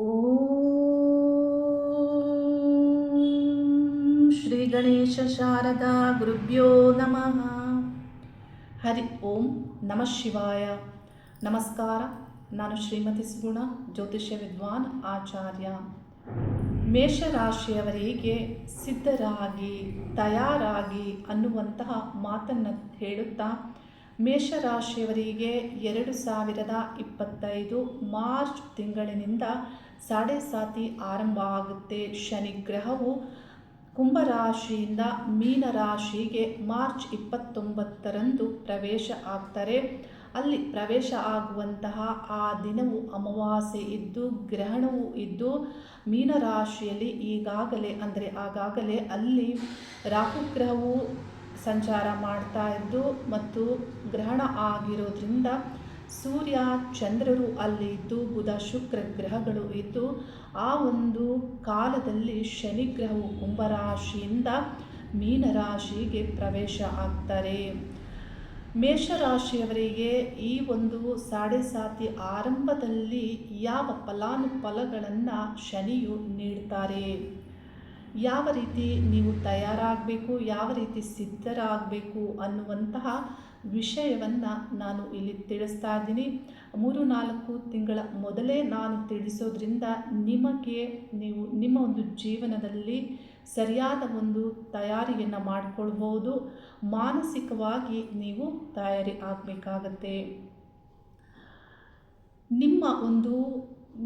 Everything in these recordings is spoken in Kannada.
ಓಂ ಶ್ರೀ ಗಣೇಶ ಶಾರದಾ ಗುರುಭ್ಯೋ ನಮಃ ಹರಿ ಓಂ ನಮಃ ಶಿವಾಯ ನಮಸ್ಕಾರ ನಾನು ಶ್ರೀಮತಿ ಸುಗುಣ ಜ್ಯೋತಿಷ್ಯ ವಿದ್ವಾನ್ ಆಚಾರ್ಯ ಮೇಷರಾಶಿಯವರಿಗೆ ಸಿದ್ಧರಾಗಿ, ತಯಾರಾಗಿ ಅನ್ನುವಂತಹ ಮಾತನ್ನು ಹೇಳುತ್ತಾ, ಮೇಷರಾಶಿಯವರಿಗೆ ಎರಡು ಸಾವಿರದ ಇಪ್ಪತ್ತೈದು ಮಾರ್ಚ್ ತಿಂಗಳಿನಿಂದ ಸಾಡೆ ಸಾತಿ ಆರಂಭ ಆಗುತ್ತೆ. ಶನಿ ಗ್ರಹವು ಕುಂಭರಾಶಿಯಿಂದ ಮೀನರಾಶಿಗೆ ಮಾರ್ಚ್ ಇಪ್ಪತ್ತೊಂಬತ್ತರಂದು ಪ್ರವೇಶ ಆಗ್ತಾರೆ. ಅಲ್ಲಿ ಪ್ರವೇಶ ಆಗುವಂತಹ ಆ ದಿನವು ಅಮಾವಾಸ್ಯೆ ಇದ್ದು, ಗ್ರಹಣವೂ ಇದ್ದು, ಮೀನರಾಶಿಯಲ್ಲಿ ಈಗಾಗಲೇ, ಅಂದರೆ ಆಗಾಗಲೇ ಅಲ್ಲಿ ರಾಹುಗ್ರಹವು ಸಂಚಾರ ಮಾಡ್ತಾ ಇದ್ದು ಮತ್ತು ಗ್ರಹಣ ಆಗಿರೋದ್ರಿಂದ ಸೂರ್ಯ ಚಂದ್ರರು ಅಲ್ಲಿ ಇದ್ದು, ಬುಧ ಶುಕ್ರ ಗ್ರಹಗಳು ಇದ್ದು, ಆ ಒಂದು ಕಾಲದಲ್ಲಿ ಶನಿ ಗ್ರಹವು ಕುಂಭರಾಶಿಯಿಂದ ಮೀನರಾಶಿಗೆ ಪ್ರವೇಶ ಆಗ್ತಾರೆ. ಮೇಷರಾಶಿಯವರಿಗೆ ಈ ಒಂದು ಸಾಡೆ ಸಾತಿ ಆರಂಭದಲ್ಲಿ ಯಾವ ಫಲಾನುಫಲಗಳನ್ನು ಶನಿಯು ನೀಡ್ತಾರೆ? ಯಾವ ರೀತಿ ನೀವು ತಯಾರಾಗಬೇಕು, ಯಾವ ರೀತಿ ಸಿದ್ಧರಾಗಬೇಕು ಅನ್ನುವಂತಹ ವಿಷಯವನ್ನು ನಾನು ಇಲ್ಲಿ ತಿಳಿಸ್ತಾ ಇದ್ದೀನಿ. ಮೂರು ನಾಲ್ಕು ತಿಂಗಳ ಮೊದಲೇ ನಾನು ತಿಳಿಸೋದ್ರಿಂದ ನಿಮಗೆ ನೀವು ನಿಮ್ಮ ಒಂದು ಜೀವನದಲ್ಲಿ ಸರಿಯಾದ ಒಂದು ತಯಾರಿಯನ್ನು ಮಾಡಿಕೊಳ್ಬೋದು. ಮಾನಸಿಕವಾಗಿ ನೀವು ತಯಾರಿ ಆಗಬೇಕಾಗತ್ತೆ. ನಿಮ್ಮ ಒಂದು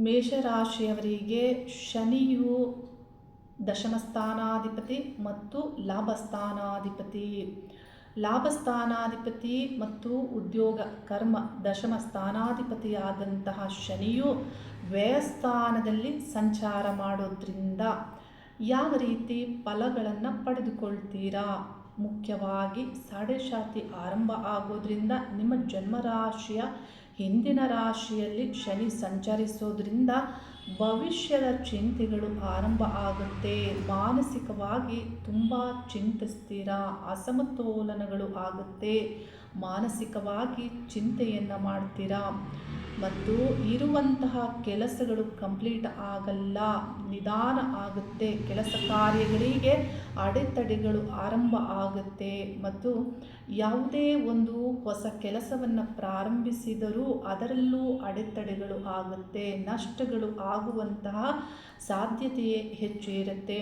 ಮೇಷರಾಶಿಯವರಿಗೆ ಶನಿಯು ದಶಮಸ್ಥಾನಾಧಿಪತಿ ಮತ್ತು ಲಾಭಸ್ಥಾನಾಧಿಪತಿ. ಲಾಭಸ್ಥಾನಾಧಿಪತಿ ಮತ್ತು ಉದ್ಯೋಗ, ಕರ್ಮ, ದಶಮ ಸ್ಥಾನಾಧಿಪತಿಯಾದಂತಹ ಶನಿಯು ವ್ಯಯಸ್ಥಾನದಲ್ಲಿ ಸಂಚಾರ ಮಾಡೋದ್ರಿಂದ ಯಾವ ರೀತಿ ಫಲಗಳನ್ನು ಪಡೆದುಕೊಳ್ತೀರಾ? ಮುಖ್ಯವಾಗಿ ಸಾಡೆಶಾತಿ ಆರಂಭ ಆಗೋದ್ರಿಂದ ನಿಮ್ಮ ಜನ್ಮರಾಶಿಯ ಹಿಂದಿನ ರಾಶಿಯಲ್ಲಿ ಶನಿ ಸಂಚರಿಸೋದ್ರಿಂದ ಭವಿಷ್ಯದ ಚಿಂತೆಗಳು ಆರಂಭ ಆಗುತ್ತೆ. ಮಾನಸಿಕವಾಗಿ ತುಂಬ ಚಿಂತಿಸ್ತೀರಾ. ಅಸಮತೋಲನಗಳು ಆಗುತ್ತೆ. ಮಾನಸಿಕವಾಗಿ ಚಿಂತೆಯನ್ನು ಮಾಡ್ತೀರಾ. ಮತ್ತು ಇರುವಂತಹ ಕೆಲಸಗಳು ಕಂಪ್ಲೀಟ್ ಆಗಲ್ಲ. ನಿಧಾನ ಆಗುತ್ತೆ. ಕೆಲಸ ಕಾರ್ಯಗಳಿಗೆ ಅಡೆತಡೆಗಳು ಆರಂಭ ಆಗುತ್ತೆ. ಮತ್ತು ಯಾವುದೇ ಒಂದು ಹೊಸ ಕೆಲಸವನ್ನು ಪ್ರಾರಂಭಿಸಿದರೂ ಅದರಲ್ಲೂ ಅಡೆತಡೆಗಳು ಆಗುತ್ತೆ, ನಷ್ಟಗಳು ಆಗುವಂತಹ ಸಾಧ್ಯತೆಯೇ ಹೆಚ್ಚು ಇರುತ್ತೆ.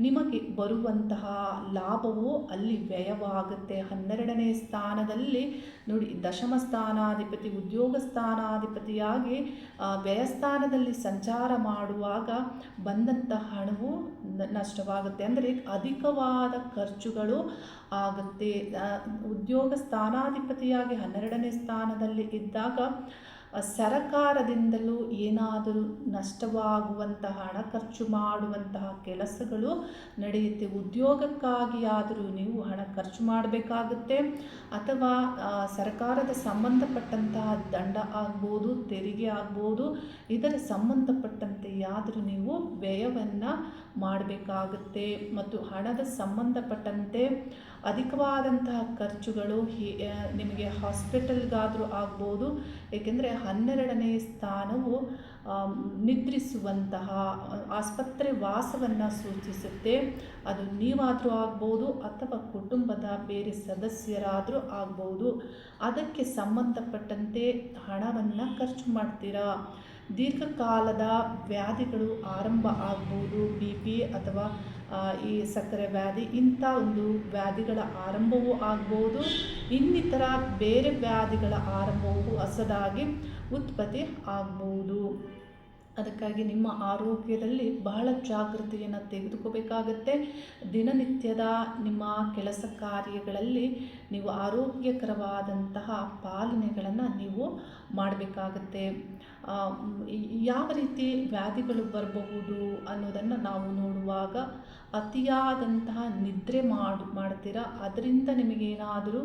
ನಿಮಗೆ ಬರುವಂತಹ ಲಾಭವು ಅಲ್ಲಿ ವ್ಯಯವಾಗುತ್ತೆ. ಹನ್ನೆರಡನೇ ಸ್ಥಾನದಲ್ಲಿ ನೋಡಿ, ದಶಮ ಸ್ಥಾನಾಧಿಪತಿ, ಉದ್ಯೋಗ ಸ್ಥಾನಾಧಿಪತಿಯಾಗಿ ವ್ಯಯಸ್ಥಾನದಲ್ಲಿ ಸಂಚಾರ ಮಾಡುವಾಗ ಬಂದಂತಹ ಹಣವು ನಷ್ಟವಾಗುತ್ತೆ. ಅಂದರೆ ಅಧಿಕವಾದ ಖರ್ಚುಗಳು ಆಗುತ್ತೆ. ಉದ್ಯೋಗ ಸ್ಥಾನಾಧಿಪತಿಯಾಗಿ ಹನ್ನೆರಡನೇ ಸ್ಥಾನದಲ್ಲಿ ಇದ್ದಾಗ ಸರಕಾರದಿಂದಲೂ ಏನಾದರೂ ನಷ್ಟವಾಗುವಂತಹ, ಹಣ ಖರ್ಚು ಮಾಡುವಂತಹ ಕೆಲಸಗಳು ನಡೆಯುತ್ತೆ. ಉದ್ಯೋಗಕ್ಕಾಗಿ ಆದರೂ ನೀವು ಹಣ ಖರ್ಚು ಮಾಡಬೇಕಾಗುತ್ತೆ. ಅಥವಾ ಸರ್ಕಾರದ ಸಂಬಂಧಪಟ್ಟಂತಹ ದಂಡ ಆಗ್ಬೋದು, ತೆರಿಗೆ ಆಗ್ಬೋದು, ಇದರ ಸಂಬಂಧಪಟ್ಟಂತೆ ಆದರೂ ನೀವು ವ್ಯಯವನ್ನು ಮಾಡಬೇಕಾಗುತ್ತೆ. ಮತ್ತು ಹಣದ ಸಂಬಂಧಪಟ್ಟಂತೆ ಅಧಿಕವಾದಂತಹ ಖರ್ಚುಗಳು ನಿಮಗೆ ಹಾಸ್ಪಿಟಲ್ಗಾದರೂ ಆಗ್ಬೋದು. ಏಕೆಂದರೆ ಹನ್ನೆರಡನೇ ಸ್ಥಾನವು ನಿದ್ರಿಸುವಂತಹ, ಆಸ್ಪತ್ರೆ ವಾಸವನ್ನು ಸೂಚಿಸುತ್ತೆ. ಅದು ನೀವಾದರೂ ಆಗ್ಬೋದು, ಅಥವಾ ಕುಟುಂಬದ ಬೇರೆ ಸದಸ್ಯರಾದರೂ ಆಗ್ಬೋದು. ಅದಕ್ಕೆ ಸಂಬಂಧಪಟ್ಟಂತೆ ಹಣವನ್ನು ಖರ್ಚು ಮಾಡ್ತೀರಾ? ದೀರ್ಘಕಾಲದ ವ್ಯಾಧಿಗಳು ಆರಂಭ ಆಗ್ಬೋದು, ಬಿ ಪಿ ಅಥವಾ ಈ ಸಕ್ಕರೆ ವ್ಯಾಧಿ, ಇಂಥ ಒಂದು ವ್ಯಾಧಿಗಳ ಆರಂಭವೂ ಆಗ್ಬೋದು. ಇನ್ನಿತರ ಬೇರೆ ವ್ಯಾಧಿಗಳ ಆರಂಭವೂ ಹೊಸದಾಗಿ ಉತ್ಪತ್ತಿ ಆಗ್ಬೋದು. ಅದಕ್ಕಾಗಿ ನಿಮ್ಮ ಆರೋಗ್ಯದಲ್ಲಿ ಬಹಳ ಜಾಗೃತಿಯನ್ನು ತೆಗೆದುಕೋಬೇಕಾಗತ್ತೆ. ದಿನನಿತ್ಯದ ನಿಮ್ಮ ಕೆಲಸ ಕಾರ್ಯಗಳಲ್ಲಿ ನೀವು ಆರೋಗ್ಯಕರವಾದಂತಹ ಪಾಲನೆಗಳನ್ನು ನೀವು ಮಾಡಬೇಕಾಗತ್ತೆ. ಯಾವ ರೀತಿ ವ್ಯಾಧಿಗಳು ಬರಬಹುದು ಅನ್ನೋದನ್ನು ನಾವು ನೋಡುವಾಗ ಅತಿಯಾದಂತಹ ನಿದ್ರೆ ಮಾಡಿ, ಮಾಡ್ತೀರಾ? ಅದರಿಂದ ನಿಮಗೇನಾದರೂ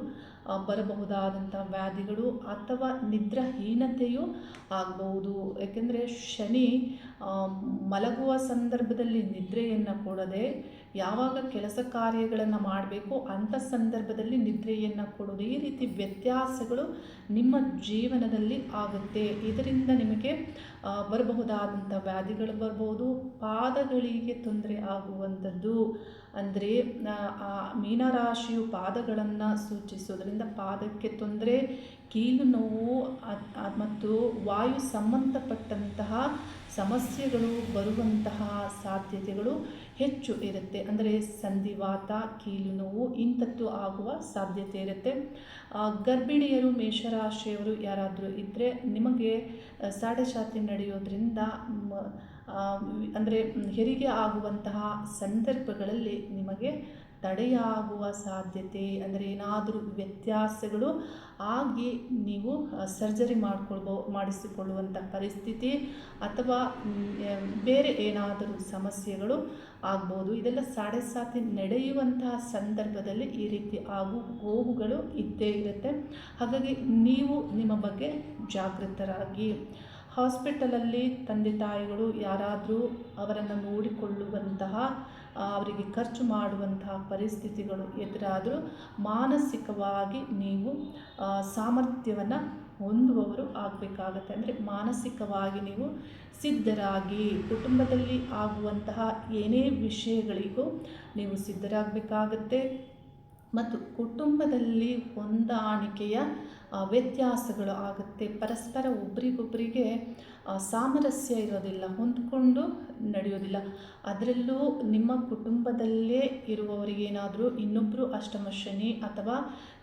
ಬರಬಹುದಾದಂಥ ವ್ಯಾಧಿಗಳು ಅಥವಾ ನಿದ್ರಾಹೀನತೆಯು ಆಗಬಹುದು. ಏಕೆಂದರೆ ಶನಿ ಮಲಗುವ ಸಂದರ್ಭದಲ್ಲಿ ನಿದ್ರೆಯನ್ನು ಕೊಡದೆ ಯಾವಾಗ ಕೆಲಸ ಕಾರ್ಯಗಳನ್ನು ಮಾಡಬೇಕು ಅಂಥ ಸಂದರ್ಭದಲ್ಲಿ ನಿದ್ರೆಯನ್ನು ಕೊಡೋದು. ಈ ರೀತಿ ವ್ಯತ್ಯಾಸಗಳು ನಿಮ್ಮ ಜೀವನದಲ್ಲಿ ಆಗುತ್ತೆ. ಇದರಿಂದ ನಿಮಗೆ ಬರಬಹುದಾದಂಥ ವ್ಯಾಧಿಗಳು ಬರ್ಬೋದು, ಪಾದಗಳಿಗೆ ತೊಂದರೆ ಆಗುವಂಥದ್ದು. ಅಂದರೆ ಮೀನರಾಶಿಯು ಪಾದಗಳನ್ನು ಸೂಚಿಸೋದ್ರಿಂದ ಪಾದಕ್ಕೆ ತೊಂದರೆ ಕೀಲು ನೋವು ಮತ್ತು ವಾಯು ಸಂಬಂಧಪಟ್ಟಂತಹ ಸಮಸ್ಯೆಗಳು ಬರುವಂತಹ ಸಾಧ್ಯತೆಗಳು ಹೆಚ್ಚು ಇರುತ್ತೆ. ಅಂದರೆ ಸಂಧಿವಾತ, ಕೀಲು ನೋವು ಇಂಥದ್ದು ಆಗುವ ಸಾಧ್ಯತೆ ಇರುತ್ತೆ. ಗರ್ಭಿಣಿಯರು, ಮೇಷರಾಶಿಯವರು ಯಾರಾದರೂ ಇದ್ದರೆ ನಿಮಗೆ ಸಾಡೆಶಾತಿ ನಡೆಯೋದ್ರಿಂದ ಅಂದರೆ ಹೆರಿಗೆ ಆಗುವಂತಹ ಸಂದರ್ಭಗಳಲ್ಲಿ ನಿಮಗೆ ತಡೆಯಾಗುವ ಸಾಧ್ಯತೆ ಅಂದರೆ ಏನಾದರೂ ವ್ಯತ್ಯಾಸಗಳು ಆಗಿ ನೀವು ಸರ್ಜರಿ ಮಾಡ್ಕೊಳ್ಬೋ ಮಾಡಿಸಿಕೊಳ್ಳುವಂಥ ಪರಿಸ್ಥಿತಿ ಅಥವಾ ಬೇರೆ ಏನಾದರೂ ಸಮಸ್ಯೆಗಳು ಆಗ್ಬೋದು. ಇದೆಲ್ಲ ಸಾಡೆ ಸಾತಿ ನಡೆಯುವಂತಹ ಸಂದರ್ಭದಲ್ಲಿ ಈ ರೀತಿ ಆಗು, ಹೋಗುಗಳು ಇದ್ದೇ ಇರುತ್ತೆ. ಹಾಗಾಗಿ ನೀವು ನಿಮ್ಮ ಬಗ್ಗೆ ಜಾಗೃತರಾಗಿ. ಹಾಸ್ಪಿಟಲಲ್ಲಿ ತಂದೆ ತಾಯಿಗಳು ಯಾರಾದರೂ ಅವರನ್ನು ನೋಡಿಕೊಳ್ಳುವಂತಹ ಅವರಿಗೆ ಖರ್ಚು ಮಾಡುವಂತಹ ಪರಿಸ್ಥಿತಿಗಳು ಎದುರಾದರೂ ಮಾನಸಿಕವಾಗಿ ನೀವು ಸಾಮರ್ಥ್ಯವನ್ನು ಹೊಂದುವವರು ಆಗಬೇಕಾಗತ್ತೆ. ಅಂದರೆ ಮಾನಸಿಕವಾಗಿ ನೀವು ಸಿದ್ಧರಾಗಿ, ಕುಟುಂಬದಲ್ಲಿ ಆಗುವಂತಹ ಏನೇ ವಿಷಯಗಳಿಗೂ ನೀವು ಸಿದ್ಧರಾಗಬೇಕಾಗತ್ತೆ. ಮತ್ತು ಕುಟುಂಬದಲ್ಲಿ ಹೊಂದಾಣಿಕೆಯ ವ್ಯತ್ಯಾಸಗಳು ಆಗುತ್ತೆ. ಪರಸ್ಪರ ಒಬ್ರಿಗೊಬ್ಬರಿಗೆ ಸಾಮರಸ್ಯ ಇರೋದಿಲ್ಲ, ಹೊಂದ್ಕೊಂಡು ನಡೆಯೋದಿಲ್ಲ. ಅದರಲ್ಲೂ ನಿಮ್ಮ ಕುಟುಂಬದಲ್ಲೇ ಇರುವವರಿಗೇನಾದರೂ ಇನ್ನೊಬ್ಬರು ಅಷ್ಟಮ ಶನಿ ಅಥವಾ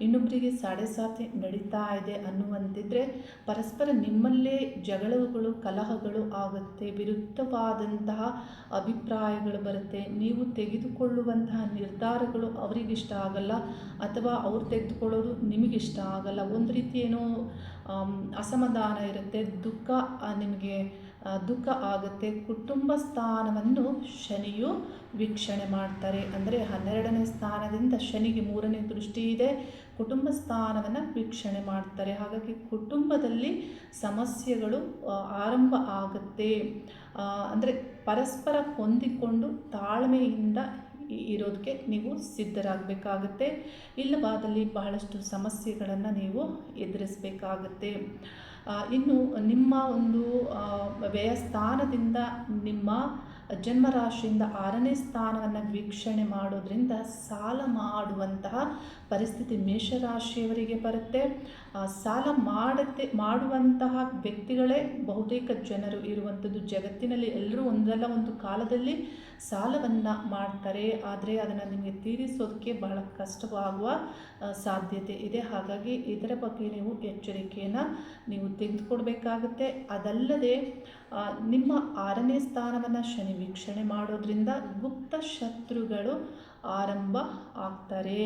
ಇನ್ನೊಬ್ಬರಿಗೆ ಸಾಡೆ ಸಾತಿ ನಡೀತಾ ಇದೆ ಅನ್ನುವಂತಿದ್ರೆ ಪರಸ್ಪರ ನಿಮ್ಮಲ್ಲೇ ಜಗಳಗಳು, ಕಲಹಗಳು ಆಗುತ್ತೆ. ವಿರುದ್ಧವಾದಂತಹ ಅಭಿಪ್ರಾಯಗಳು ಬರುತ್ತೆ. ನೀವು ತೆಗೆದುಕೊಳ್ಳುವಂತಹ ನಿರ್ಧಾರಗಳು ಅವರಿಗಿಷ್ಟ ಆಗಲ್ಲ ಅಥವಾ ಅವ್ರು ತೆಗೆದುಕೊಳ್ಳೋದು ನಿಮಗಿಷ್ಟ ಆಗಲ್ಲ. ಒಂದು ರೀತಿ ಏನೋ ಅಸಮಾಧಾನ ಇರುತ್ತೆ, ದುಃಖ ನಿಮಗೆ ದುಃಖ ಆಗುತ್ತೆ, ಕುಟುಂಬ ಸ್ಥಾನವನ್ನು ಶನಿಯು ವೀಕ್ಷಣೆ ಮಾಡ್ತಾರೆ. ಅಂದರೆ ಹನ್ನೆರಡನೇ ಸ್ಥಾನದಿಂದ ಶನಿಗೆ ಮೂರನೇ ದೃಷ್ಟಿ ಇದೆ, ಕುಟುಂಬ ಸ್ಥಾನವನ್ನು ವೀಕ್ಷಣೆ ಮಾಡ್ತಾರೆ. ಹಾಗಾಗಿ ಕುಟುಂಬದಲ್ಲಿ ಸಮಸ್ಯೆಗಳು ಆರಂಭ ಆಗುತ್ತೆ. ಅಂದರೆ ಪರಸ್ಪರ ಹೊಂದಿಕೊಂಡು ತಾಳ್ಮೆಯಿಂದ ಇರೋದಕ್ಕೆ ನೀವು ಸಿದ್ಧರಾಗಬೇಕಾಗುತ್ತೆ. ಇಲ್ಲವಾದಲ್ಲಿ ಬಹಳಷ್ಟು ಸಮಸ್ಯೆಗಳನ್ನು ನೀವು ಎದುರಿಸಬೇಕಾಗುತ್ತೆ. ಇನ್ನು ನಿಮ್ಮ ಒಂದು ವ್ಯಯಸ್ಥಾನದಿಂದ ನಿಮ್ಮ ಜನ್ಮರಾಶಿಯಿಂದ ಆರನೇ ಸ್ಥಾನವನ್ನು ವೀಕ್ಷಣೆ ಮಾಡೋದ್ರಿಂದ ಸಾಲ ಮಾಡುವಂತಹ ಪರಿಸ್ಥಿತಿ ಮೇಷರಾಶಿಯವರಿಗೆ ಬರುತ್ತೆ. ಸಾಲ ಮಾಡುತ್ತೆ, ಮಾಡುವಂತಹ ವ್ಯಕ್ತಿಗಳೇ ಬಹುತೇಕ ಜನರು ಇರುವಂಥದ್ದು ಜಗತ್ತಿನಲ್ಲಿ ಎಲ್ಲರೂ ಒಂದಲ್ಲ ಒಂದು ಕಾಲದಲ್ಲಿ ಸಾಲವನ್ನು ಮಾಡ್ತಾರೆ. ಆದರೆ ಅದನ್ನು ನಿಮಗೆ ತೀರಿಸೋದಕ್ಕೆ ಬಹಳ ಕಷ್ಟವಾಗುವ ಸಾಧ್ಯತೆ ಇದೆ. ಹಾಗಾಗಿ ಇದರ ಬಗ್ಗೆ ನೀವು ಎಚ್ಚರಿಕೆಯನ್ನು ನೀವು ತೆಗೆದುಕೊಡ್ಬೇಕಾಗುತ್ತೆ. ಅದಲ್ಲದೆ ನಿಮ್ಮ ಆರನೇ ಸ್ಥಾನವನ್ನು ಶನಿ ವೀಕ್ಷಣೆ ಮಾಡೋದ್ರಿಂದ ಗುಪ್ತ ಶತ್ರುಗಳು ಆರಂಭ ಆಗ್ತಾರೆ.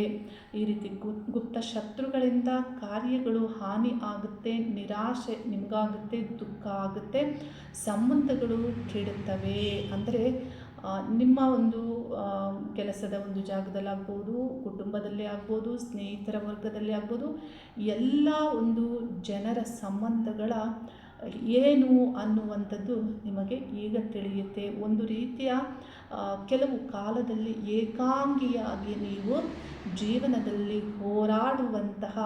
ಈ ರೀತಿ ಗು, ಗುಪ್ತ ಶತ್ರುಗಳಿಂದ ಕಾರ್ಯಗಳು ಹಾನಿ ಆಗುತ್ತೆ, ನಿರಾಶೆ ನಿಮಗಾಗುತ್ತೆ, ದುಃಖ ಆಗುತ್ತೆ, ಸಂಬಂಧಗಳು ಕೆಡುತ್ತವೆ. ಅಂದರೆ ನಿಮ್ಮ ಒಂದು ಕೆಲಸದ ಒಂದು ಜಾಗದಲ್ಲಾಗ್ಬೋದು, ಕುಟುಂಬದಲ್ಲಿ ಆಗ್ಬೋದು, ಸ್ನೇಹಿತರ ವರ್ಗದಲ್ಲಿ ಆಗ್ಬೋದು, ಎಲ್ಲ ಒಂದು ಜನರ ಸಂಬಂಧಗಳ ಏನು ಅನ್ನುವಂಥದ್ದು ನಿಮಗೆ ಈಗ ತಿಳಿಯುತ್ತೆ. ಒಂದು ರೀತಿಯ ಕೆಲವು ಕಾಲದಲ್ಲಿ ಏಕಾಂಗಿಯಾಗಿ ನೀವು ಜೀವನದಲ್ಲಿ ಹೋರಾಡುವಂತಹ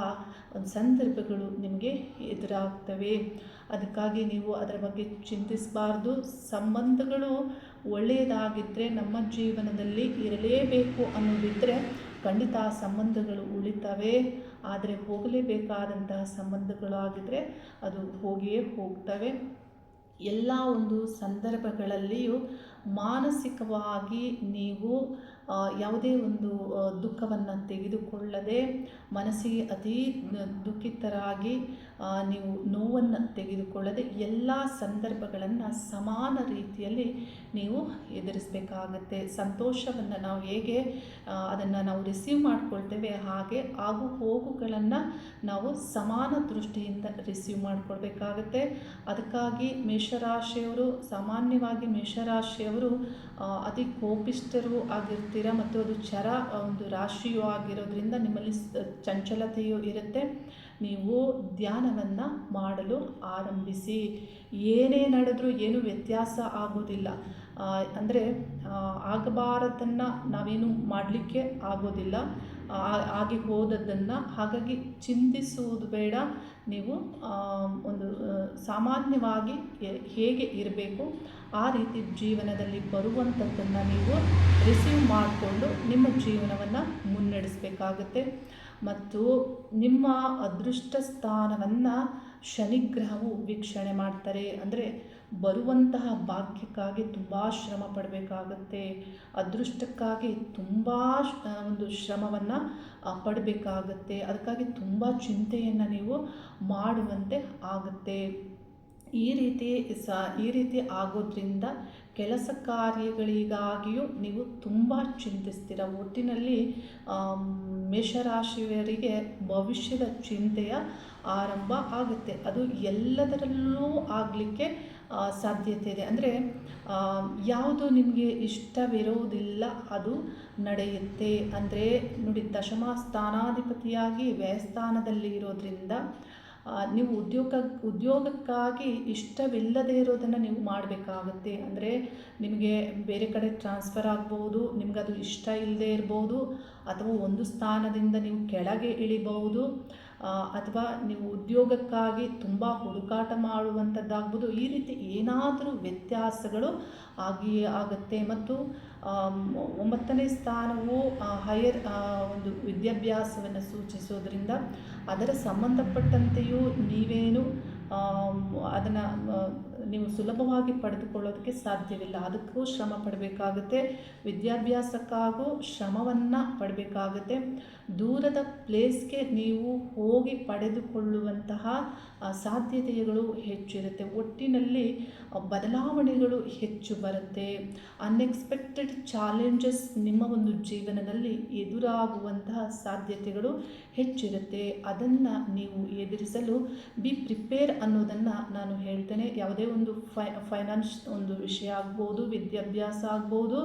ಒಂದು ಸಂದರ್ಭಗಳು ನಿಮಗೆ ಎದುರಾಗ್ತವೆ. ಅದಕ್ಕಾಗಿ ನೀವು ಅದರ ಬಗ್ಗೆ ಚಿಂತಿಸಬಾರ್ದು. ಸಂಬಂಧಗಳು ಒಳ್ಳೆಯದಾಗಿದ್ದರೆ ನಮ್ಮ ಜೀವನದಲ್ಲಿ ಇರಲೇಬೇಕು ಅನ್ನೋದಿದ್ದರೆ ಖಂಡಿತ ಸಂಬಂಧಗಳು ಉಳಿತವೆ. ಆದರೆ ಹೋಗಲೇಬೇಕಾದಂತಹ ಸಂಬಂಧಗಳಾಗಿದ್ದರೆ ಅದು ಹೋಗಿಯೇ ಹೋಗ್ತವೆ. ಎಲ್ಲ ಒಂದು ಸಂದರ್ಭಗಳಲ್ಲಿಯೂ ಮಾನಸಿಕವಾಗಿ ನೀವು ಯಾವುದೇ ಒಂದು ದುಃಖವನ್ನು ತೆಗೆದುಕೊಳ್ಳದೆ ಮನಸ್ಸಿಗೆ ಅತೀ ದುಃಖಿತರಾಗಿ ನೀವು ನೋವನ್ನು ತೆಗೆದುಕೊಳ್ಳದೆ ಎಲ್ಲ ಸಂದರ್ಭಗಳನ್ನು ಸಮಾನ ರೀತಿಯಲ್ಲಿ ನೀವು ಎದುರಿಸಬೇಕಾಗತ್ತೆ. ಸಂತೋಷವನ್ನು ನಾವು ಹೇಗೆ ಅದನ್ನು ನಾವು ರಿಸೀವ್ ಮಾಡ್ಕೊಳ್ತೇವೆ, ಹಾಗೆ ಆಗು ಹೋಗುಗಳನ್ನು ನಾವು ಸಮಾನ ದೃಷ್ಟಿಯಿಂದ ರಿಸೀವ್ ಮಾಡಿಕೊಳ್ಬೇಕಾಗತ್ತೆ. ಅದಕ್ಕಾಗಿ ಮೇಷರಾಶಿಯವರು ಸಾಮಾನ್ಯವಾಗಿ ಮೇಷರಾಶಿಯವರು ಆ, ಅತಿ ಕೋಪಿಷ್ಠರು ಆಗಿರ್ತೀರ ಮತ್ತು ಅದು ಚರ ಒಂದು ರಾಶಿಯೂ ಆಗಿರೋದ್ರಿಂದ ನಿಮ್ಮಲ್ಲಿ ಚಂಚಲತೆಯೂ ಇರುತ್ತೆ. ನೀವು ಧ್ಯಾನವನ್ನು ಮಾಡಲು ಆರಂಭಿಸಿ. ಏನೇ ನಡೆದರೂ ಏನು ವ್ಯತ್ಯಾಸ ಆಗೋದಿಲ್ಲ. ಅಂದರೆ ಆಗಬಾರದನ್ನು ನಾವೇನು ಮಾಡಲಿಕ್ಕೆ ಆಗೋದಿಲ್ಲ. ಆಗಿ ಹೋದದ್ದನ್ನು ಹಾಗಾಗಿ ಚಿಂತಿಸುವುದು ಬೇಡ. ನೀವು ಒಂದು ಸಾಮಾನ್ಯವಾಗಿ ಹೇಗೆ ಇರಬೇಕು, ಆ ರೀತಿ ಜೀವನದಲ್ಲಿ ಬರುವಂಥದ್ದನ್ನು ನೀವು ರಿಸೀವ್ ಮಾಡಿಕೊಂಡು ನಿಮ್ಮ ಜೀವನವನ್ನು ಮುನ್ನಡೆಸಬೇಕಾಗುತ್ತೆ. ಮತ್ತು ನಿಮ್ಮ ಅದೃಷ್ಟ ಸ್ಥಾನವನ್ನು ಶನಿಗ್ರಹವು ವೀಕ್ಷಣೆ ಮಾಡ್ತಾರೆ. ಅಂದರೆ ಬರುವಂತಹ ಭಾಗ್ಯಕ್ಕಾಗಿ ತುಂಬ ಶ್ರಮ ಪಡಬೇಕಾಗತ್ತೆ. ಅದೃಷ್ಟಕ್ಕಾಗಿ ತುಂಬ ಒಂದು ಶ್ರಮವನ್ನು ಪಡಬೇಕಾಗತ್ತೆ. ಅದಕ್ಕಾಗಿ ತುಂಬ ಚಿಂತೆಯನ್ನು ನೀವು ಮಾಡುವಂತೆ ಆಗುತ್ತೆ. ಈ ರೀತಿ ಸ, ಈ ರೀತಿ ಆಗೋದ್ರಿಂದ ಕೆಲಸ ಕಾರ್ಯಗಳಿಗಾಗಿಯೂ ನೀವು ತುಂಬ ಚಿಂತಿಸ್ತೀರ. ಒಟ್ಟಿನಲ್ಲಿ ಮೇಷರಾಶಿಯವರಿಗೆ ಭವಿಷ್ಯದ ಚಿಂತೆಯ ಆರಂಭ ಆಗುತ್ತೆ. ಅದು ಎಲ್ಲದರಲ್ಲೂ ಆಗಲಿಕ್ಕೆ ಸಾಧ್ಯತೆ ಇದೆ. ಅಂದರೆ ಯಾವುದು ನಿಮಗೆ ಇಷ್ಟವಿರುವುದಿಲ್ಲ ಅದು ನಡೆಯುತ್ತೆ. ಅಂದರೆ, ನೋಡಿ ದಶಮ ಸ್ಥಾನಾಧಿಪತಿಯಾಗಿ ವ್ಯಯಸ್ಥಾನದಲ್ಲಿ ಇರೋದ್ರಿಂದ ನೀವು ಉದ್ಯೋಗ, ಉದ್ಯೋಗಕ್ಕಾಗಿ ಇಷ್ಟವಿಲ್ಲದೇ ಇರೋದನ್ನು ನೀವು ಮಾಡಬೇಕಾಗತ್ತೆ. ಅಂದರೆ, ನಿಮಗೆ ಬೇರೆ ಕಡೆ ಟ್ರಾನ್ಸ್ಫರ್ ಆಗ್ಬೋದು ನಿಮ್ಗೆ ಅದು ಇಷ್ಟ ಇಲ್ಲದೆ ಇರ್ಬೋದು, ಅಥವಾ ಒಂದು ಸ್ಥಾನದಿಂದ ನೀವು ಕೆಳಗೆ ಇಳಿಬಹುದು. ಅಥವಾ ನೀವು ಉದ್ಯೋಗಕ್ಕಾಗಿ ತುಂಬ ಹುಡುಕಾಟ ಮಾಡುವಂಥದ್ದಾಗ್ಬೋದು ಈ ರೀತಿ ಏನಾದರೂ ವ್ಯತ್ಯಾಸಗಳು ಆಗಿಯೇ ಆಗುತ್ತೆ. ಮತ್ತು ಒಂಬತ್ತನೇ ಸ್ಥಾನವು ಹೈಯರ್ ಒಂದು ವಿದ್ಯಾಭ್ಯಾಸವನ್ನು ಸೂಚಿಸೋದ್ರಿಂದ ಅದರ ಸಂಬಂಧಪಟ್ಟಂತೆಯೂ ನೀವೇನು ಅದನ್ನು ಸುಲಭವಾಗಿ ಪಡೆದುಕೊಳ್ಳೋದಕ್ಕೆ ಸಾಧ್ಯವಿಲ್ಲ. ಅದಕ್ಕೂ ಶ್ರಮ ಪಡಬೇಕಾಗುತ್ತೆ. ವಿದ್ಯಾಭ್ಯಾಸಕ್ಕಾಗೂ ಶ್ರಮವನ್ನು ಪಡಬೇಕಾಗುತ್ತೆ. ದೂರದ ಪ್ಲೇಸ್ಗೆ ನೀವು ಹೋಗಿ ಪಡೆದುಕೊಳ್ಳುವಂತಹ ಸಾಧ್ಯತೆಗಳು ಹೆಚ್ಚಿರುತ್ತೆ. ಒಟ್ಟಿನಲ್ಲಿ ಬದಲಾವಣೆಗಳು ಹೆಚ್ಚು ಬರುತ್ತೆ. ಅನ್ಎಕ್ಸ್ಪೆಕ್ಟೆಡ್ ಚಾಲೆಂಜಸ್ ನಿಮ್ಮ ಒಂದು ಜೀವನದಲ್ಲಿ ಎದುರಾಗುವಂತಹ ಸಾಧ್ಯತೆಗಳು ಹೆಚ್ಚಿರುತ್ತೆ. ಅದನ್ನು ನೀವು ಎದುರಿಸಲು ಬಿ ಪ್ರಿಪೇರ್ ಅನ್ನೋದನ್ನು ನಾನು ಹೇಳ್ತೇನೆ. ಯಾವುದೇ ಒಂದು ಫೈ ಫೈನಾನ್ಸ್ ಒಂದು ವಿಷಯ ಆಗ್ಬೋದು, ವಿದ್ಯಾಭ್ಯಾಸ ಆಗ್ಬೋದು,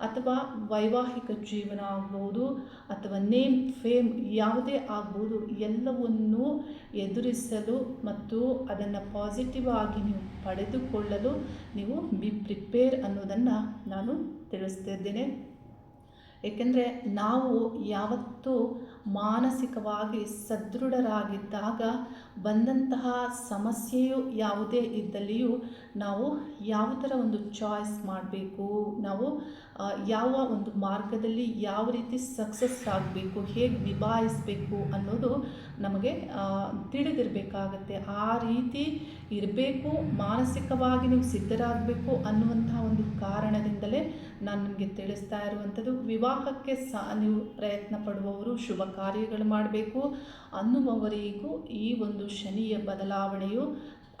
ಅಥವಾ ವೈವಾಹಿಕ ಜೀವನ ಆಗ್ಬೋದು, ಅಥವಾ ನೇಮ್, ಫೇಮ್ ಯಾವುದೇ ಆಗ್ಬೋದು, ಎಲ್ಲವನ್ನೂ ಎದುರಿಸಲು ಮತ್ತು ಅದನ್ನು ಪಾಸಿಟಿವ್ ಆಗಿ ನೀವು ಪಡೆದುಕೊಳ್ಳಲು ನೀವು ಬಿ ಪ್ರಿಪೇರ್ ಅನ್ನೋದನ್ನು ನಾನು ತಿಳಿಸ್ತಿದ್ದೇನೆ. ಏಕೆಂದರೆ ನಾವು ಯಾವತ್ತೂ ಮಾನಸಿಕವಾಗಿ ಸದೃಢರಾಗಿದ್ದಾಗ ಬಂದಂತಹ ಸಮಸ್ಯೆಯು ಯಾವುದೇ ಇದ್ದಲ್ಲಿಯೂ ನಾವು ಯಾವ ಥರ ಒಂದು ಚಾಯ್ಸ್ ಮಾಡಬೇಕು? ನಾವು ಯಾವ ಒಂದು ಮಾರ್ಗದಲ್ಲಿ ಯಾವ ರೀತಿ ಸಕ್ಸಸ್ ಆಗಬೇಕು? ಹೇಗೆ ನಿಭಾಯಿಸಬೇಕು ಅನ್ನೋದು ನಮಗೆ ತಿಳಿದಿರಬೇಕಾಗತ್ತೆ. ಆ ರೀತಿ ಇರಬೇಕು, ಮಾನಸಿಕವಾಗಿ ನೀವು ಸಿದ್ಧರಾಗಬೇಕು ಅನ್ನುವಂತಹ ಒಂದು ಕಾರಣದಿಂದಲೇ ನಾನು ನಿಮಗೆ ತಿಳಿಸ್ತಾ ಇರುವಂಥದ್ದು, ವಿವಾಹಕ್ಕೆ ಸ, ನೀವು ಪ್ರಯತ್ನ ಪಡುವವರು ಶುಭ ಕಾರ್ಯಗಳು ಮಾಡಬೇಕು. ಅನ್ನುವವರಿಗೂ ಈ ಒಂದು ಶನಿಯ ಬದಲಾವಣೆಯು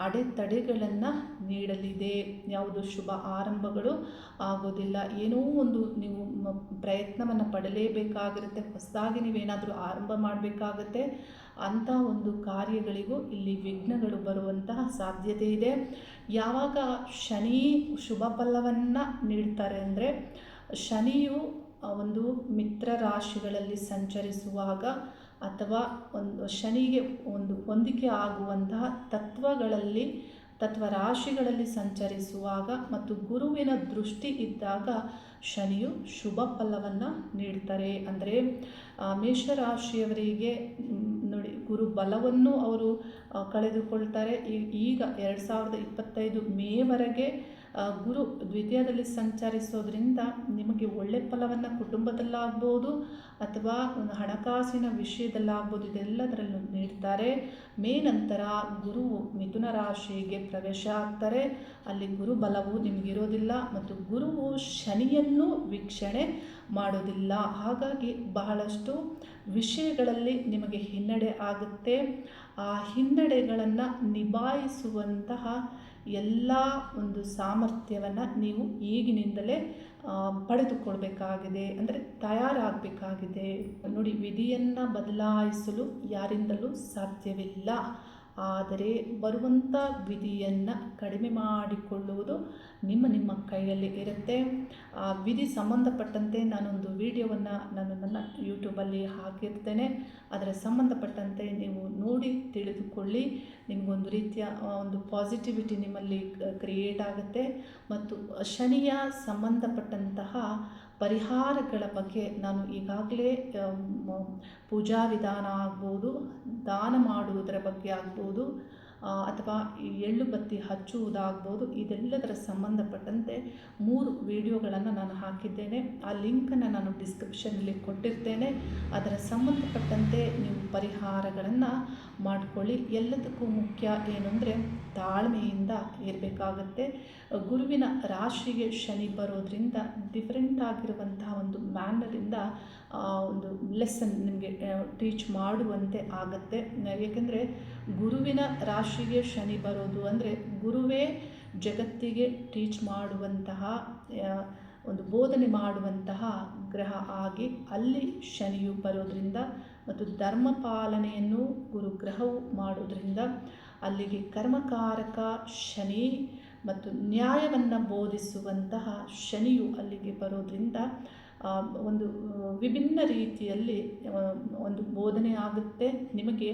ಅಡೆತಡೆಗಳನ್ನು ನೀಡಲಿದೆ. ಯಾವುದು ಶುಭ ಆರಂಭಗಳು ಆಗೋದಿಲ್ಲ. ಏನೋ ಒಂದು ನೀವು ಪ್ರಯತ್ನವನ್ನು ಪಡಲೇಬೇಕಾಗಿರುತ್ತೆ. ಹೊಸದಾಗಿ ನೀವೇನಾದರೂ ಆರಂಭ ಮಾಡಬೇಕಾಗತ್ತೆ. ಅಂಥ ಒಂದು ಕಾರ್ಯಗಳಿಗೂ ಇಲ್ಲಿ ವಿಘ್ನಗಳು ಬರುವಂತಹ ಸಾಧ್ಯತೆ ಇದೆ. ಯಾವಾಗ ಶನಿ ಶುಭ ಫಲವನ್ನು ನೀಡ್ತಾರೆ ಅಂದರೆ ಶನಿಯು ಒಂದು ಮಿತ್ರ ರಾಶಿಗಳಲ್ಲಿ ಸಂಚರಿಸುವಾಗ ಅಥವಾ ಒಂದು ಶನಿಗೆ ಒಂದು ಹೊಂದಿಕೆ ಆಗುವಂತಹ ತತ್ವಗಳಲ್ಲಿ, ತತ್ವ ರಾಶಿಗಳಲ್ಲಿ ಸಂಚರಿಸುವಾಗ ಮತ್ತು ಗುರುವಿನ ದೃಷ್ಟಿ ಇದ್ದಾಗ ಶನಿಯು ಶುಭ ಫಲವನ್ನು ನೀಡ್ತಾರೆ. ಅಂದರೆ ಮೇಷರಾಶಿಯವರಿಗೆ ನೋಡಿ ಗುರು ಬಲವನ್ನು ಅವರು ಕಳೆದುಕೊಳ್ತಾರೆ. ಈಗ ಎರಡು ಸಾವಿರದ ಇಪ್ಪತ್ತೈದು ಮೇವರೆಗೆ ಗುರು ದ್ವಿತೀಯದಲ್ಲಿ ಸಂಚರಿಸೋದ್ರಿಂದ ನಿಮಗೆ ಒಳ್ಳೆ ಫಲವನ್ನು ಕುಟುಂಬದಲ್ಲಾಗ್ಬೋದು ಅಥವಾ ಒಂದು ಹಣಕಾಸಿನ ವಿಷಯದಲ್ಲಾಗ್ಬೋದು, ಇದೆಲ್ಲದರಲ್ಲೂ ನೀಡ್ತಾರೆ. ಮೇ ನಂತರ ಗುರು ಮಿಥುನ ರಾಶಿಗೆ ಪ್ರವೇಶ ಆಗ್ತಾರೆ. ಅಲ್ಲಿ ಗುರು ಬಲವು ನಿಮಗಿರೋದಿಲ್ಲ ಮತ್ತು ಗುರುವು ಶನಿಯನ್ನು ವೀಕ್ಷಣೆ ಮಾಡೋದಿಲ್ಲ. ಹಾಗಾಗಿ ಬಹಳಷ್ಟು ವಿಷಯಗಳಲ್ಲಿ ನಿಮಗೆ ಹಿನ್ನಡೆ ಆಗುತ್ತೆ. ಆ ಹಿನ್ನಡೆಗಳನ್ನು ನಿಭಾಯಿಸುವಂತಹ ಎಲ್ಲ ಒಂದು ಸಾಮರ್ಥ್ಯವನ್ನು ನೀವು ಈಗಿನಿಂದಲೇ ಪಡೆದುಕೊಳ್ಬೇಕಾಗಿದೆ. ಅಂದರೆ ತಯಾರಾಗಬೇಕಾಗಿದೆ. ನೋಡಿ, ವಿಧಿಯನ್ನು ಬದಲಾಯಿಸಲು ಯಾರಿಂದಲೂ ಸಾಧ್ಯವಿಲ್ಲ. ಆದರೆ ಬರುವಂಥ ವಿಧಿಯನ್ನು ಕಡಿಮೆ ಮಾಡಿಕೊಳ್ಳುವುದು ನಿಮ್ಮ ನಿಮ್ಮ ಕೈಯಲ್ಲಿ ಇರುತ್ತೆ. ಆ ವಿಧಿ ಸಂಬಂಧಪಟ್ಟಂತೆ ನಾನೊಂದು ವಿಡಿಯೋವನ್ನು ನಾನು ನನ್ನ ಯೂಟ್ಯೂಬಲ್ಲಿ ಹಾಕಿರ್ತೇನೆ. ಅದರ ಸಂಬಂಧಪಟ್ಟಂತೆ ನೀವು ನೋಡಿ ತಿಳಿದುಕೊಳ್ಳಿ. ನಿಮಗೊಂದು ರೀತಿಯ ಒಂದು ಪಾಸಿಟಿವಿಟಿ ನಿಮ್ಮಲ್ಲಿ ಕ್ರಿಯೇಟ್ ಆಗುತ್ತೆ. ಮತ್ತು ಶನಿಯ ಸಂಬಂಧಪಟ್ಟಂತಹ ಪರಿಹಾರಗಳ ಬಗ್ಗೆ ನಾನು ಈಗಾಗಲೇ ಪೂಜಾ ವಿಧಾನ ಆಗ್ಬೋದು, ದಾನ ಮಾಡುವುದರ ಬಗ್ಗೆ ಆಗ್ಬೋದು ಅಥವಾ ಎಳ್ಳು ಬತ್ತಿ ಹಚ್ಚುವುದಾಗ್ಬೋದು, ಇದೆಲ್ಲದರ ಸಂಬಂಧಪಟ್ಟಂತೆ ಮೂರು ವಿಡಿಯೋಗಳನ್ನು ನಾನು ಹಾಕಿದ್ದೇನೆ. ಆ ಲಿಂಕನ್ನು ನಾನು ಡಿಸ್ಕ್ರಿಪ್ಷನಲ್ಲಿ ಕೊಟ್ಟಿರ್ತೇನೆ. ಅದರ ಸಂಬಂಧಪಟ್ಟಂತೆ ನೀವು ಪರಿಹಾರಗಳನ್ನು ಮಾಡಿಕೊಳ್ಳಿ. ಎಲ್ಲದಕ್ಕೂ ಮುಖ್ಯ ಏನಂದರೆ ತಾಳ್ಮೆಯಿಂದ ಇರಬೇಕಾಗತ್ತೆ. ಗುರುವಿನ ರಾಶಿಗೆ ಶನಿ ಬರೋದ್ರಿಂದ ಡಿಫ್ರೆಂಟ್ ಆಗಿರುವಂತಹ ಒಂದು ಮ್ಯಾನರಿಂದ ಒಂದು ಲೆಸನ್ ನಿಮಗೆ ಟೀಚ್ ಮಾಡುವಂತೆ ಆಗುತ್ತೆ. ಏಕೆಂದರೆ ಗುರುವಿನ ರಾಶಿಗೆ ಶನಿ ಬರೋದು ಅಂದರೆ ಗುರುವೇ ಜಗತ್ತಿಗೆ ಟೀಚ್ ಮಾಡುವಂತಹ ಒಂದು ಬೋಧನೆ ಮಾಡುವಂತಹ ಗ್ರಹ ಆಗಿ ಅಲ್ಲಿ ಶನಿಯು ಬರೋದ್ರಿಂದ ಮತ್ತು ಧರ್ಮ ಪಾಲನೆಯನ್ನು ಗುರು ಗ್ರಹವು ಮಾಡೋದ್ರಿಂದ ಅಲ್ಲಿಗೆ ಕರ್ಮಕಾರಕ ಶನಿ ಮತ್ತು ನ್ಯಾಯವನ್ನು ಬೋಧಿಸುವಂತಹ ಶನಿಯು ಅಲ್ಲಿಗೆ ಬರೋದರಿಂದ ಒಂದು ವಿಭಿನ್ನ ರೀತಿಯಲ್ಲಿ ಒಂದು ಬೋಧನೆ ಆಗುತ್ತೆ, ನಿಮಗೆ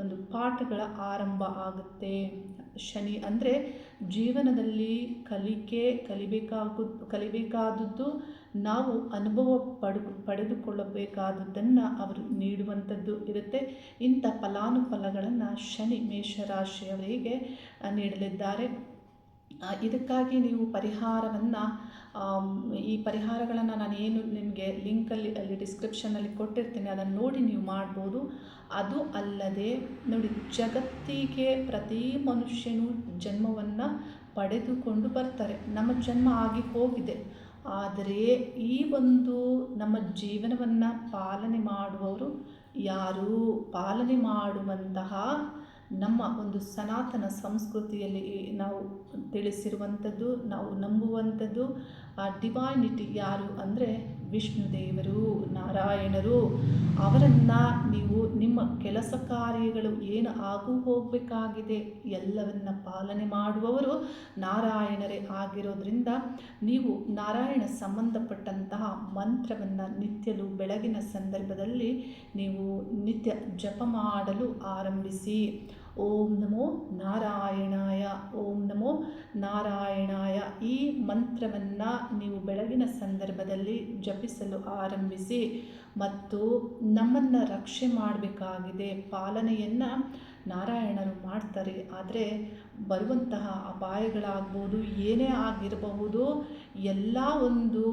ಒಂದು ಪಾಠಗಳ ಆರಂಭ ಆಗುತ್ತೆ. ಶನಿ ಅಂದರೆ ಜೀವನದಲ್ಲಿ ಕಲಿಕೆ, ಕಲಿಬೇಕಾಗು, ಕಲಿಬೇಕಾದದ್ದು ನಾವು ಅನುಭವ ಪಡೆದು ಪಡೆದುಕೊಳ್ಳಬೇಕಾದದ್ದನ್ನು ಅವರು ನೀಡುವಂಥದ್ದು ಇರುತ್ತೆ. ಇಂಥ ಫಲಾನುಫಲಗಳನ್ನು ಶನಿ ಮೇಷರಾಶಿಯವರಿಗೆ ನೀಡಲಿದ್ದಾರೆ. ಇದಕ್ಕಾಗಿ ನೀವು ಪರಿಹಾರವನ್ನು ಈ ಪರಿಹಾರಗಳನ್ನು ನಾನು ಏನು ನಿಮಗೆ ಲಿಂಕಲ್ಲಿ, ಅಲ್ಲಿ ಡಿಸ್ಕ್ರಿಪ್ಷನಲ್ಲಿ ಕೊಟ್ಟಿರ್ತೀನಿ. ಅದನ್ನು ನೋಡಿ ನೀವು ಮಾಡ್ಬೋದು. ಅದು ಅಲ್ಲದೆ, ನೋಡಿ ಜಗತ್ತಿಗೆ ಪ್ರತಿ ಮನುಷ್ಯನೂ ಜನ್ಮವನ್ನು ಪಡೆದುಕೊಂಡು ಬರ್ತಾರೆ. ನಮ್ಮ ಜನ್ಮ ಆಗಿ ಹೋಗಿದೆ. ಆದರೆ ಈ ಒಂದು ನಮ್ಮ ಜೀವನವನ್ನು ಪಾಲನೆ ಮಾಡುವವರು ಯಾರು? ಪಾಲನೆ ಮಾಡುವಂತಹ ನಮ್ಮ ಒಂದು ಸನಾತನ ಸಂಸ್ಕೃತಿಯಲ್ಲಿ ನಾವು ತಿಳಿಸಿರುವಂಥದ್ದು, ನಾವು ನಂಬುವಂಥದ್ದು ಆ ಡಿವೈನಿಟಿ ಯಾರು ಅಂದರೆ ವಿಷ್ಣು ದೇವರು, ನಾರಾಯಣರು, ಅವರನ್ನು ನೀವು ನಿಮ್ಮ ಕೆಲಸ ಕಾರ್ಯಗಳು ಏನು ಆಗು ಹೋಗಬೇಕಾಗಿದೆ ಎಲ್ಲವನ್ನ ಪಾಲನೆ ಮಾಡುವವರು ನಾರಾಯಣರೇ ಆಗಿರೋದ್ರಿಂದ ನೀವು ನಾರಾಯಣ ಸಂಬಂಧಪಟ್ಟಂತಹ ಮಂತ್ರವನ್ನು ನಿತ್ಯಲು ಬೆಳಗಿನ ಸಂದರ್ಭದಲ್ಲಿ ನೀವು ನಿತ್ಯ ಜಪ ಮಾಡಲು ಆರಂಭಿಸಿ ಓಂ ನಮೋ ನಾರಾಯಣಾಯ, ಓಂ ನಮೋ ನಾರಾಯಣಾಯ. ಈ ಮಂತ್ರವನ್ನು ನೀವು ಬೆಳಗಿನ ಸಂದರ್ಭದಲ್ಲಿ ಜಪಿಸಲು ಆರಂಭಿಸಿ ಮತ್ತು ನಮ್ಮನ್ನು ರಕ್ಷೆ ಮಾಡಬೇಕಾಗಿದೆ. ಪಾಲನೆಯನ್ನು ನಾರಾಯಣರು ಮಾಡ್ತಾರೆ. ಆದರೆ ಬರುವಂತಹ ಅಪಾಯಗಳಾಗ್ಬೋದು, ಏನೇ ಆಗಿರಬಹುದು, ಎಲ್ಲ ಒಂದು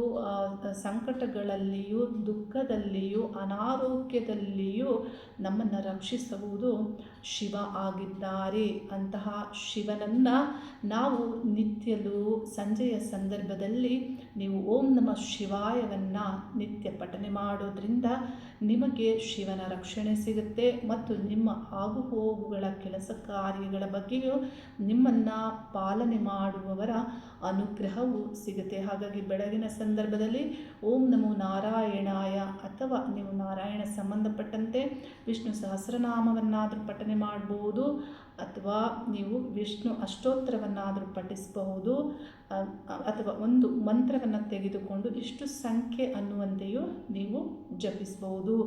ಸಂಕಟಗಳಲ್ಲಿಯೂ, ದುಃಖದಲ್ಲಿಯೂ, ಅನಾರೋಗ್ಯದಲ್ಲಿಯೂ ನಮ್ಮನ್ನು ರಕ್ಷಿಸುವುದು ಶಿವ ಆಗಿದ್ದಾರೆ ಅಂತಹ ಶಿವನನ್ನು ನಾವು ನಿತ್ಯಲೂ ಸಂಜೆಯ ಸಂದರ್ಭದಲ್ಲಿ ನೀವು ಓಂ ನಮ ಶಿವಾಯವನ್ನು ನಿತ್ಯ ಪಠನೆ ಮಾಡೋದ್ರಿಂದ ನಿಮಗೆ ಶಿವನ ರಕ್ಷಣೆ ಸಿಗುತ್ತೆ ಮತ್ತು ನಿಮ್ಮ ಆಗುಹೋಗುಗಳ ಕೆಲಸ ಕಾರ್ಯಗಳ ಬಗ್ಗೆಯೂ ನಿಮ್ಮನ್ನು ಪಾಲನೆ ಮಾಡುವವರ ಅನುಗ್ರಹವು ಸಿಗುತ್ತೆ. ಹಾಗಾಗಿ ಬೆಳಗಿನ ಸಂದರ್ಭದಲ್ಲಿ ಓಂ ನಮೋ ನಾರಾಯಣಾಯ ಅಥವಾ ನೀವು ನಾರಾಯಣ ಸಂಬಂಧಪಟ್ಟಂತೆ ವಿಷ್ಣು ಸಹಸ್ರನಾಮವನ್ನಾದರೂ ಪಠನೆ ಮಾಡ್ಬೋದು ಅಥವಾ ನೀವು ವಿಷ್ಣು ಅಷ್ಟೋತ್ತರವನ್ನಾದರೂ ಪಠಿಸಬಹುದು. ಅಥವಾ ಒಂದು ಮಂತ್ರವನ್ನು ತೆಗೆದುಕೊಂಡು ಇಷ್ಟು ಸಂಖ್ಯೆ ಅನ್ನುವಂತೆಯೂ ನೀವು ಜಪಿಸಬಹುದು.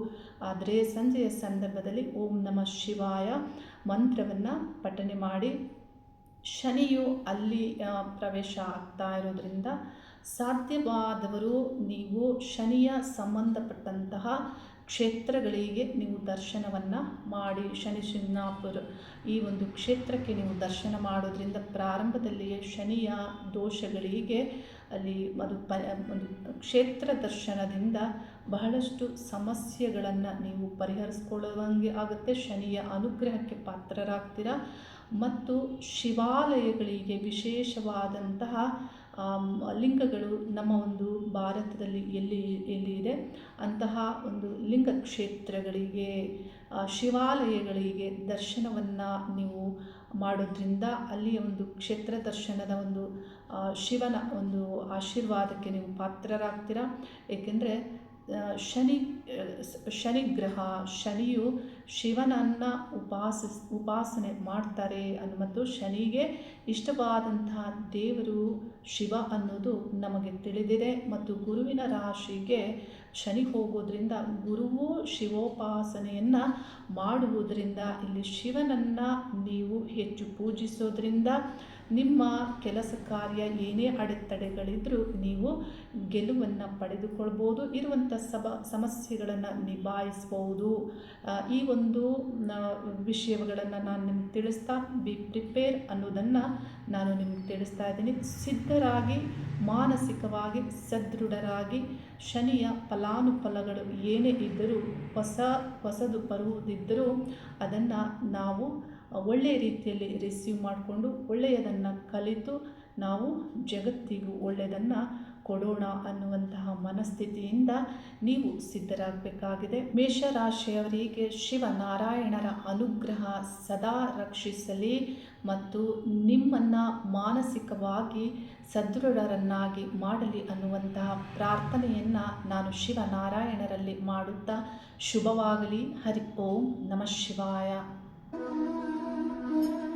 ಆದರೆ ಸಂಜೆಯ ಸಂದರ್ಭದಲ್ಲಿ ಓಂ ನಮಃ ಶಿವಾಯ ಮಂತ್ರವನ್ನು ಪಠನೆ ಮಾಡಿ ಶನಿಯು ಅಲ್ಲಿ ಪ್ರವೇಶ ಆಗ್ತಾ ಇರೋದ್ರಿಂದ ಸಾಧ್ಯವಾದವರು ನೀವು ಶನಿಯ ಸಂಬಂಧಪಟ್ಟಂತಹ ಕ್ಷೇತ್ರಗಳಿಗೆ ನೀವು ದರ್ಶನವನ್ನು ಮಾಡಿ, ಶನಿ ಶಿನ್ನಾಪುರ ಈ ಒಂದು ಕ್ಷೇತ್ರಕ್ಕೆ ನೀವು ದರ್ಶನ ಮಾಡೋದ್ರಿಂದ ಪ್ರಾರಂಭದಲ್ಲಿಯೇ ಶನಿಯ ದೋಷಗಳಿಗೆ ಅಲ್ಲಿ ಅದು ಪ, ಒಂದು ಕ್ಷೇತ್ರ ದರ್ಶನದಿಂದ ಬಹಳಷ್ಟು ಸಮಸ್ಯೆಗಳನ್ನು ನೀವು ಪರಿಹರಿಸ್ಕೊಳ್ಳುವಂಗೆ ಆಗುತ್ತೆ. ಶನಿಯ ಅನುಗ್ರಹಕ್ಕೆ ಪಾತ್ರರಾಗ್ತೀರಾ? ಮತ್ತು ಶಿವಾಲಯಗಳಿಗೆ ವಿಶೇಷವಾದಂತಹ ಲಿಂಗಗಳು ನಮ್ಮ ಒಂದು ಭಾರತದಲ್ಲಿ ಎಲ್ಲಿ ಎಲ್ಲಿ ಇದೆ? ಅಂತಹ ಒಂದು ಲಿಂಗ ಕ್ಷೇತ್ರಗಳಿಗೆ ಶಿವಾಲಯಗಳಿಗೆ ದರ್ಶನವನ್ನು ನೀವು ಮಾಡೋದ್ರಿಂದ ಅಲ್ಲಿಯ ಒಂದು ಕ್ಷೇತ್ರ ದರ್ಶನದ ಒಂದು ಶಿವನ ಒಂದು ಆಶೀರ್ವಾದಕ್ಕೆ ನೀವು ಪಾತ್ರರಾಗ್ತೀರ? ಏಕೆಂದರೆ ಶನಿ ಶನಿಗ್ರಹ, ಶನಿಯು ಶಿವನನ್ನು ಉಪಾಸಿಸ್, ಉಪಾಸನೆ ಮಾಡ್ತಾರೆ ಮತ್ತು ಶನಿಗೆ ಇಷ್ಟವಾದಂತಹ ದೇವರು ಶಿವ ಅನ್ನೋದು ನಮಗೆ ತಿಳಿದಿದೆ ಮತ್ತು ಗುರುವಿನ ರಾಶಿಗೆ ಶನಿ ಹೋಗೋದ್ರಿಂದ ಗುರುವು ಶಿವೋಪಾಸನೆಯನ್ನು ಮಾಡುವುದರಿಂದ ಇಲ್ಲಿ ಶಿವನನ್ನು ನೀವು ಹೆಚ್ಚು ಪೂಜಿಸೋದ್ರಿಂದ ನಿಮ್ಮ ಕೆಲಸ ಕಾರ್ಯ ಏನೇ ಅಡೆತಡೆಗಳಿದ್ದರೂ ನೀವು ಗೆಲುವನ್ನು ಪಡೆದುಕೊಳ್ಬೋದು ಇರುವಂಥ ಸಬ ಸಮಸ್ಯೆಗಳನ್ನು ನಿಭಾಯಿಸ್ಬೋದು. ಈ ಒಂದು ವಿಷಯಗಳನ್ನು ನಾನು ನಿಮ್ಗೆ ತಿಳಿಸ್ತಾ ಬಿ ಪ್ರಿಪೇರ್ ಅನ್ನೋದನ್ನು ನಾನು ನಿಮ್ಗೆ ತಿಳಿಸ್ತಾ ಇದ್ದೀನಿ. ಸಿದ್ಧರಾಗಿ, ಮಾನಸಿಕವಾಗಿ ಸದೃಢರಾಗಿ, ಶನಿಯ ಫಲಾನುಫಲಗಳು ಏನೇ ಇದ್ದರೂ, ಹೊಸ, ಹೊಸದು ಬರುವುದಿದ್ದರೂ ಅದನ್ನು ನಾವು ಒಳ್ಳೆಯ ರೀತಿಯಲ್ಲಿ ರಿಸೀವ್ ಮಾಡಿಕೊಂಡು ಒಳ್ಳೆಯದನ್ನು ಕಲಿತು ನಾವು ಜಗತ್ತಿಗೂ ಒಳ್ಳೆಯದನ್ನು ಕೊಡೋಣ ಅನ್ನುವಂತಹ ಮನಸ್ಥಿತಿಯಿಂದ ನೀವು ಸಿದ್ಧರಾಗಬೇಕಾಗಿದೆ. ಮೇಷರಾಶಿಯವರಿಗೆ ಶಿವನಾರಾಯಣರ ಅನುಗ್ರಹ ಸದಾ ರಕ್ಷಿಸಲಿ ಮತ್ತು ನಿಮ್ಮನ್ನು ಮಾನಸಿಕವಾಗಿ ಸದೃಢರನ್ನಾಗಿ ಮಾಡಲಿ ಅನ್ನುವಂತಹ ಪ್ರಾರ್ಥನೆಯನ್ನು ನಾನು ಶಿವನಾರಾಯಣರಲ್ಲಿ ಮಾಡುತ್ತಾ ಶುಭವಾಗಲಿ. ಹರಿ ಓಂ ನಮಃ ಶಿವಾಯ. Thank you.